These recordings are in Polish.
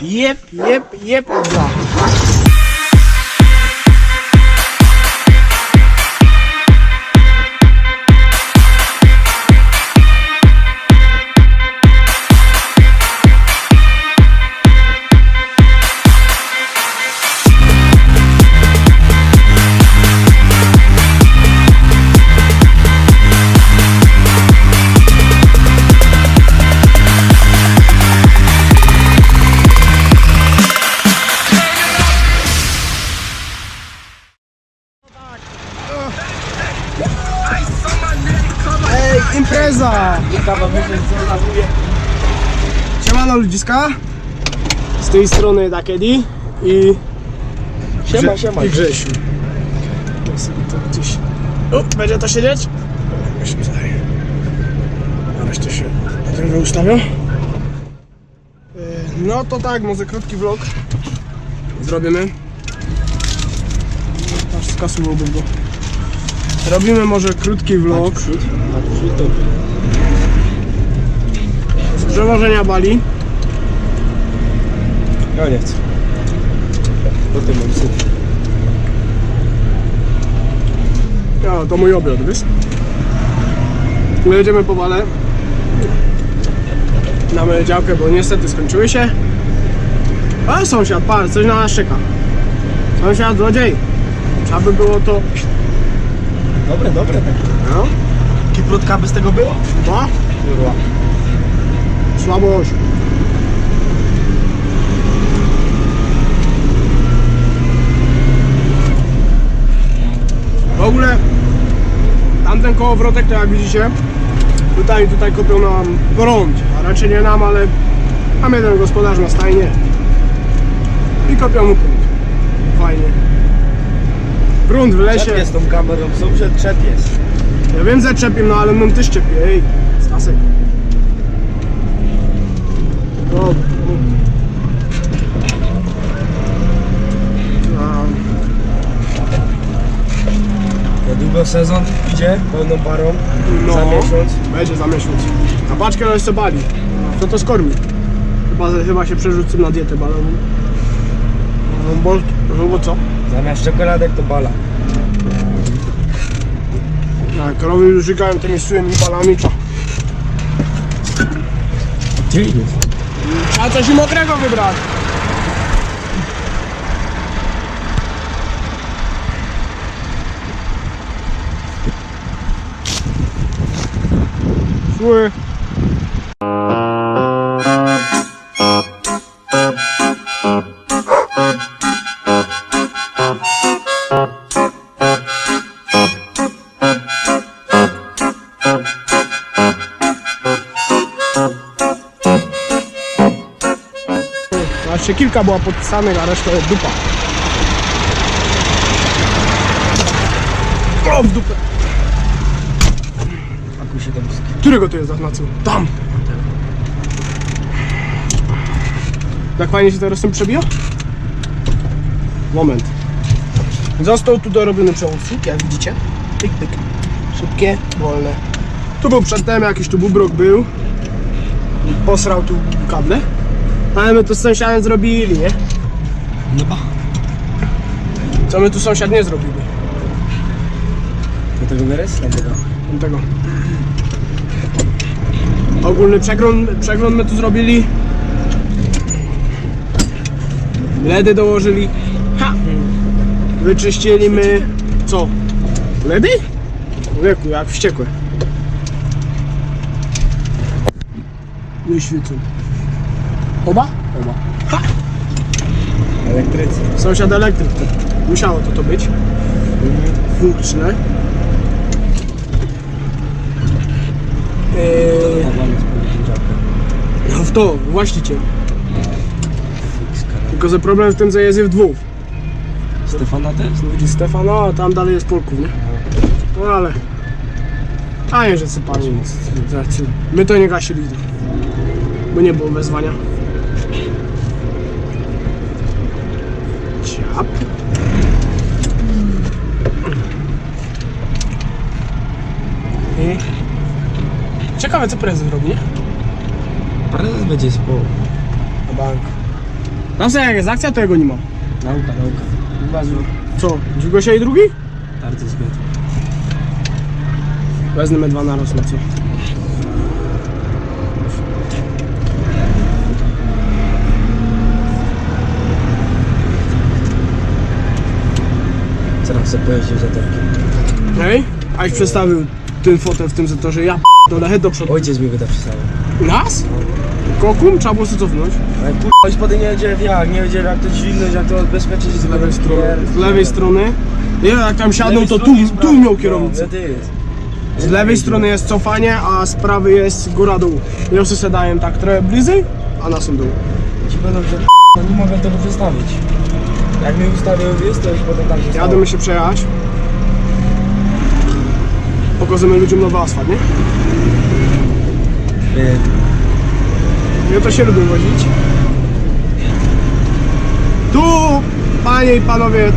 别别别，不知道。Ludziska. Z tej strony Dakedi i... Siema, siema. I Grzesiu. Ja sobie to gdzieś... O, będzie to siedzieć? Już mi zdaje. Zaraz to się trochę ustawią. E, No to tak, może krótki vlog zrobimy. Aż skasowałbym go. Robimy może krótki vlog z przewożenia Bali. Ja nie chcę. Potem mam syp. Ja, to mój obiad, wiesz? My jedziemy po Balę. Mamy działkę, bo niestety skończyły się. A sąsiad, pan, coś na nas czeka. Sąsiad, złodziej. Trzeba by było to... Dobre, dobre takie. No, Kiprutka by z tego było? no. Słabość. W ogóle tamten kołowrotek to jak widzicie tutaj tutaj kopią nam grunt, a raczej nie nam, ale mam jeden gospodarz na stajnie i kopią mu grunt. Fajnie. Grunt w lesie. Czep jest tą kamerą, sąsiad czep jest. Ja wiem, że czepię, no ale mam też czepię, ej, Stasek. No, Sezon idzie, pełną parą. No. Za miesiąc. Będzie za miesiąc. Na paczkę jeszcze bali. Kto to skormi? Chyba, chyba się przerzucę na dietę balową. No bo, no bo co? Zamiast czekoladek to bala. Tak, krowy już żygają tymi sułymi balami, co? Gdzie idziesz? Trzeba coś mokrego wybrać. Szły. Jeszcze kilka była podpisanych, a reszta dupa. O, w dupę. Pakuj się do miski. Którego to jest zaznaczył? Tam! Tak fajnie się teraz tym przebija? Moment. Został tu dorobiony przełóżnik, jak widzicie. Pyk, pyk. Szybkie, wolne. Tu był przedtem, jakiś tu bubrok był. Posrał tu kable. Ale my to z sąsiadem zrobili, nie? No ba. Co my tu sąsiad nie zrobili? Do tego wyrys? Tam tego. tego. Ogólny przegląd, przegląd my tu zrobili. Ledy dołożyli. Ha! Wyczyścili my. Co? Ledy? Wieku, jak wściekłe. Nie świecą. Oba? Oba. Ha! Elektrycy. Sąsiad elektryk. Musiało to to być. Funkczne. Eee, no w to, właściciel. Tylko że problem w tym, że jest w dwóch. Stefana też? Widzi Stefana, a tam dalej jest Polków, nie? No ale... A nie, że sypanie nic. Znaczy, My to nie gasili. Bo nie było wezwania. Ciap. I... Ciekawe co prezes robi, nie? Prezes będzie spał. Bank. Tam sobie jak jest akcja, to jego nie ma. Nauka, nauka. Uważaj. Co? Dźwigosia i drugi? Bardzo zbyt. Wezmę me dwa na raz, no co? Zaraz sobie pojeździł za torkiem. Hej, aś przedstawił ten fotel w tym zatorze, ja p***dolę, head do przodu. Ojciec mi wyda przysłał. Nas? Kokum? Trzeba było sobie cofnąć. Ale ojciec potem nie wiedział jak, nie wiedział jak to dźwignąć, jak to odbezpieczyć z lewej strony. Z lewej strony. Nie, jak tam siadną, to tu, tu miał kierownicę. No. Z lewej strony jest cofanie, a z prawej jest góra dół. Ja sobie dałem tak trochę bliżej, a na są dół. Ci będą, że nie mogę tego przestawić. Jak mi ustawił jest, to już potem tak zostało. Jademy się przejechać. Pokażemy ludziom nowy asfalt, nie? Nie. Ja to się lubię wozić. Tu, panie i panowie,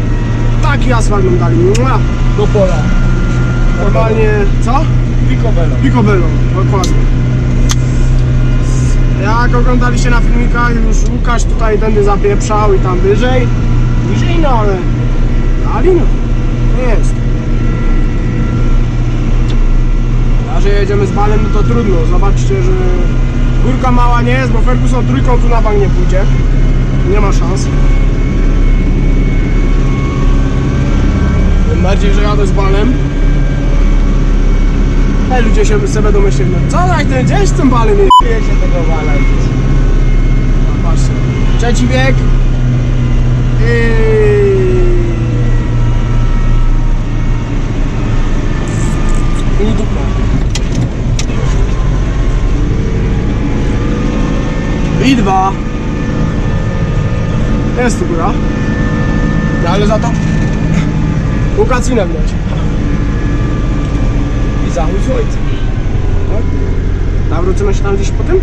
taki asfalt nam dali. Mua! Do pola. Normalnie, co? Picobello. Picobello, dokładnie. Jak oglądaliście na filmikach, już Łukasz tutaj tędy zapieprzał i tam wyżej. Wyżej no, ale dali no. Nie jest. A że jedziemy z balem, no to trudno. Zobaczcie, że górka mała nie jest, bo Ferguson trójką tu na bank nie pójdzie. Nie ma szans. Tym bardziej, że jadę z balem. Hej, ludzie się sobie myśleć, no co tak ten gdzieś z tym balem jest? Czuję się tego wala. No, Patrzcie. Trzeci bieg. I... Dwa. Jest tu góra. No, ale za to Łukacinę widać. I zachód słońca. Nawrócimy się tam gdzieś po tym?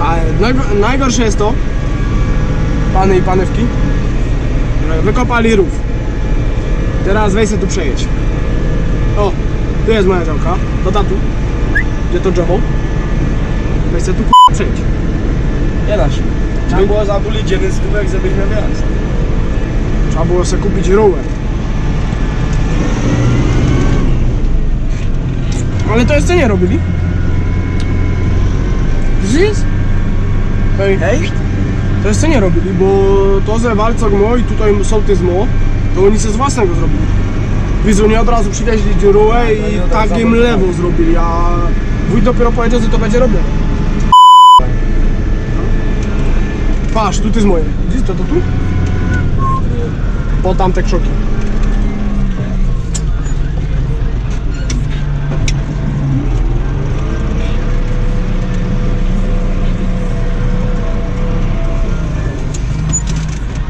A najgo- najgorsze jest to, pany i panewki, że wykopali rów. Teraz weź sobie tu przejedź. O, tu jest moja działka, to tatu. Gdzie to drzewo? Weź sobie tu k***a, przejedź. Nie da się. Trzeba było zabulić jeden skubek, żebyś miał wjazd. Trzeba było sobie kupić rower. Ale to jeszcze nie robili. Widzisz? Hej. Hej? To jeszcze nie robili, bo to ze walcog mo i tutaj sołtys mo, to oni se z własnego zrobili. Widzą, nie od razu przywieźli dziurę no i razu tak im lewo zrobili, a wójt dopiero powiedział, że to będzie robione. Patrz, tu jest moje. Widzisz to, to tu? Po tamte krzoki.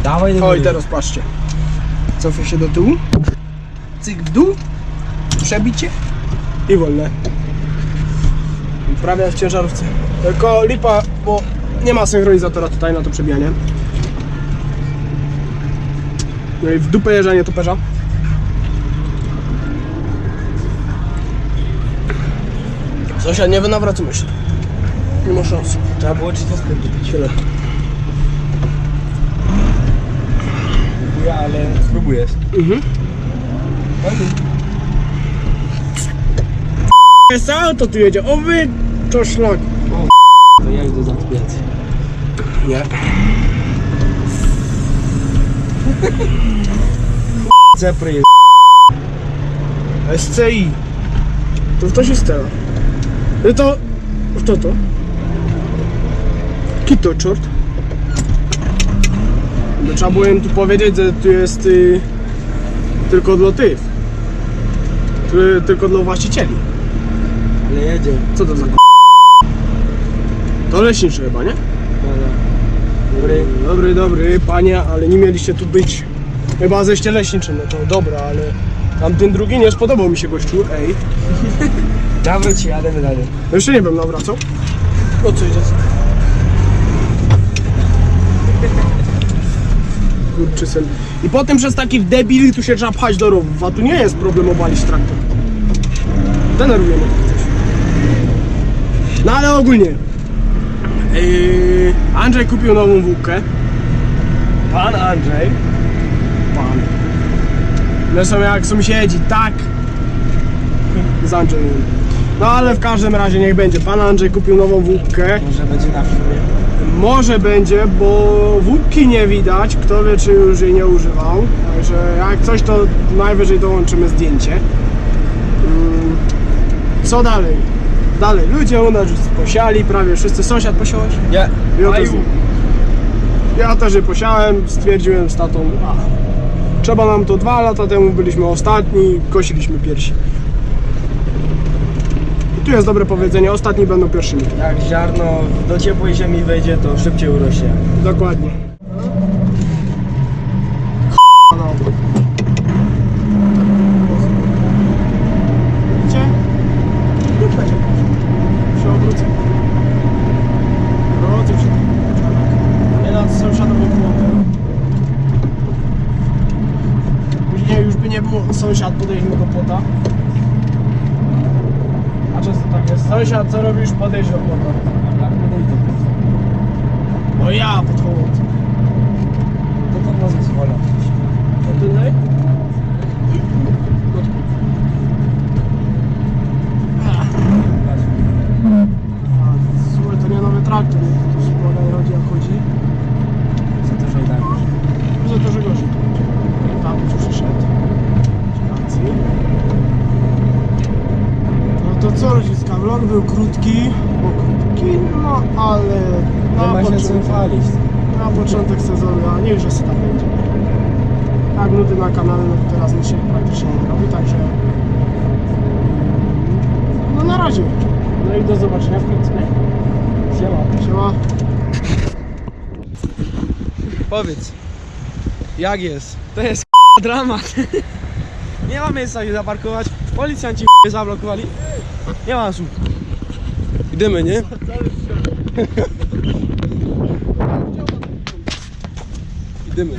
Dawaj do Oj, góry. teraz patrzcie. Cofaj się do tyłu. Cyk w dół. Przebicie. I wolne. Prawie jak w ciężarówce. Tylko lipa, bo nie ma synchronizatora tutaj na to przebijanie. No i w dupę jeżdżanie toperza. Sąsiad, nie wynawracamy się. Nie ma szans. Trzeba było czysto skręt kupić. Tyle. Dziękuję, ale spróbujesz. Mhm. Jest auto tu jedzie, o wy, to szlak. To ja idę zatwierdź. Nie. Cepry jest. SCI. To w to się stela. No to... Kto to? Kito, czort. No, trzeba było im tu powiedzieć, że tu jest y, tylko dla tych. Tu, tylko dla właścicieli. Ale jedzie. Co to za? To leśniczy chyba, nie? Dobry. Dobry, dobry, panie, ale nie mieliście tu być. Chyba zeście leśniczym, no to dobra, ale tamten drugi nie spodobał mi się gościu, ej. Nawróć się, jademy dalej. No Jeszcze nie wiem, nawracał. O co idzie? Kurczy sen. I potem przez taki debil tu się trzeba pchać do rowów, a tu nie jest problem obalić traktor. Denerwuje mnie to coś. No ale ogólnie. Andrzej kupił nową wódkę. Pan Andrzej. Pan. Są jak sąsiedzi, tak. Z Andrzejem. No ale w każdym razie niech będzie. Pan Andrzej kupił nową wódkę. Może będzie na filmie. Może będzie, bo wódki nie widać. Kto wie, czy już jej nie używał. Także jak coś, to najwyżej dołączymy zdjęcie. Mm, Co dalej? Dalej, ludzie u nas już posiali, prawie wszyscy. Sąsiad posiałeś? Nie. Ja też, ja też je posiałem, stwierdziłem z tatą, a, trzeba nam to dwa lata temu, byliśmy ostatni, kosiliśmy piersi. I tu jest dobre powiedzenie, ostatni będą pierwszymi. Jak ziarno do ciepłej ziemi wejdzie, to szybciej urośnie. Dokładnie. Widzicie? Dupę się się obrócę. Obrócę się. Nie nad sąsiadowym płotem. Później już by nie było sąsiad, podejdźmy do płota. A często tak jest. Sąsiad, co robisz? Podejdź do płota. No ja podchodzę. To tam nas zezwala. A tutaj? Słuchaj, to nie nowy traktor, to słowa nie chodzi jak chodzi. Za to, że i tak już. Za to, że gorzej. Tam już przyszedł. Racji. To co rodziska, vlog był krótki, bo krótki, no ale Nie na, ma się początek, chwalić. na początek sezonu, a niech, że se tak będzie. Tak, nudy na kanale, no teraz nic się praktycznie nie robi, także no na razie. No i do zobaczenia wkrótce. Siema. Siema. Powiedz, jak jest? To jest dramat. Nie ma miejsca się zaparkować. Policjanci zablokowali. Nie ma szum. Idziemy, nie? Idziemy.